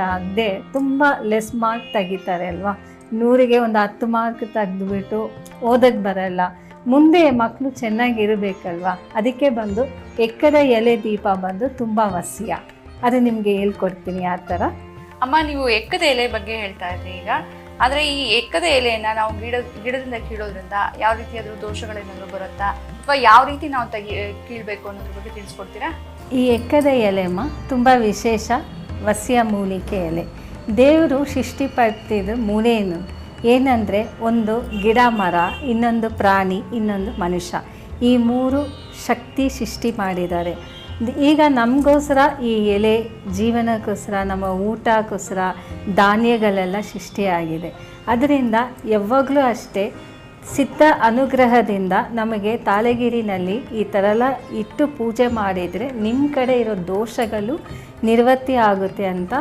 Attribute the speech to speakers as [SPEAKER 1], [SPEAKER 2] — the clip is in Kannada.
[SPEAKER 1] ಆಗದೆ ತುಂಬ ಲೆಸ್ ಮಾರ್ಕ್ ತೆಗಿತಾರೆ ಅಲ್ವಾ? ನೂರಿಗೆ ಒಂದು ಹತ್ತು ಮಾರ್ಕ್ ತೆಗೆದುಬಿಟ್ಟು ಓದಕ್ಕೆ ಬರಲ್ಲ. ಮುಂದೆ ಮಕ್ಕಳು ಚೆನ್ನಾಗಿರಬೇಕಲ್ವಾ ಅದಕ್ಕೆ ಬಂದು ಎಕ್ಕದ ಎಲೆ ದೀಪ ಬಂದು ತುಂಬ ವಸ್ಯ. ಅದು ನಿಮಗೆ ಹೇಳ್ಕೊಡ್ತೀನಿ ಆ ಥರ.
[SPEAKER 2] ಅಮ್ಮ ನೀವು ಎಕ್ಕದ ಎಲೆ ಬಗ್ಗೆ ಹೇಳ್ತಾ ಇದ್ರಿ ಈಗ. ಆದರೆ ಈ ಎಕ್ಕದ ಎಲೆಯನ್ನು ನಾವು ಗಿಡ ಗಿಡದಿಂದ ಕೀಳೋದ್ರಿಂದ ಯಾವ ರೀತಿಯಾದರೂ ದೋಷಗಳೇನಾದರೂ ಬರುತ್ತಾ? ಅಥವಾ ಯಾವ ರೀತಿ ನಾವು ತೆಗಿ ಕೀಳಬೇಕು ಅನ್ನೋದ್ರ ಬಗ್ಗೆ ತಿಳಿಸ್ಕೊಡ್ತೀರಾ?
[SPEAKER 1] ಈ ಎಕ್ಕದ ಎಲೆ ಅಮ್ಮ ತುಂಬ ವಿಶೇಷ. ವಸ್ಯ ಮೂಲಿಕೆ ಎಲೆ. ದೇವರು ಸೃಷ್ಟಿಪಡ್ತಿದ್ದು ಮೂಲೇನು ಏನಂದರೆ ಒಂದು ಗಿಡ ಮರ, ಇನ್ನೊಂದು ಪ್ರಾಣಿ, ಇನ್ನೊಂದು ಮನುಷ್ಯ. ಈ ಮೂರು ಶಕ್ತಿ ಸೃಷ್ಟಿ ಮಾಡಿದ್ದಾರೆ. ಈಗ ನಮಗೋಸ್ಕರ ಈ ಎಲೆ ಜೀವನಕ್ಕೋಸ್ಕರ, ನಮ್ಮ ಊಟಕ್ಕೋಸ್ಕರ ಧಾನ್ಯಗಳೆಲ್ಲ ಸೃಷ್ಟಿಯಾಗಿದೆ. ಅದರಿಂದ ಯಾವಾಗಲೂ ಅಷ್ಟೇ ಸಿದ್ಧ ಅನುಗ್ರಹದಿಂದ ನಮಗೆ ತಾಳಗಿರಿನಲ್ಲಿ ಈ ಥರ ಎಲ್ಲ ಇಟ್ಟು ಪೂಜೆ ಮಾಡಿದರೆ ನಿಮ್ಮ ಕಡೆ ಇರೋ ದೋಷಗಳು ನಿರ್ವತ್ತಿ ಆಗುತ್ತೆ ಅಂತ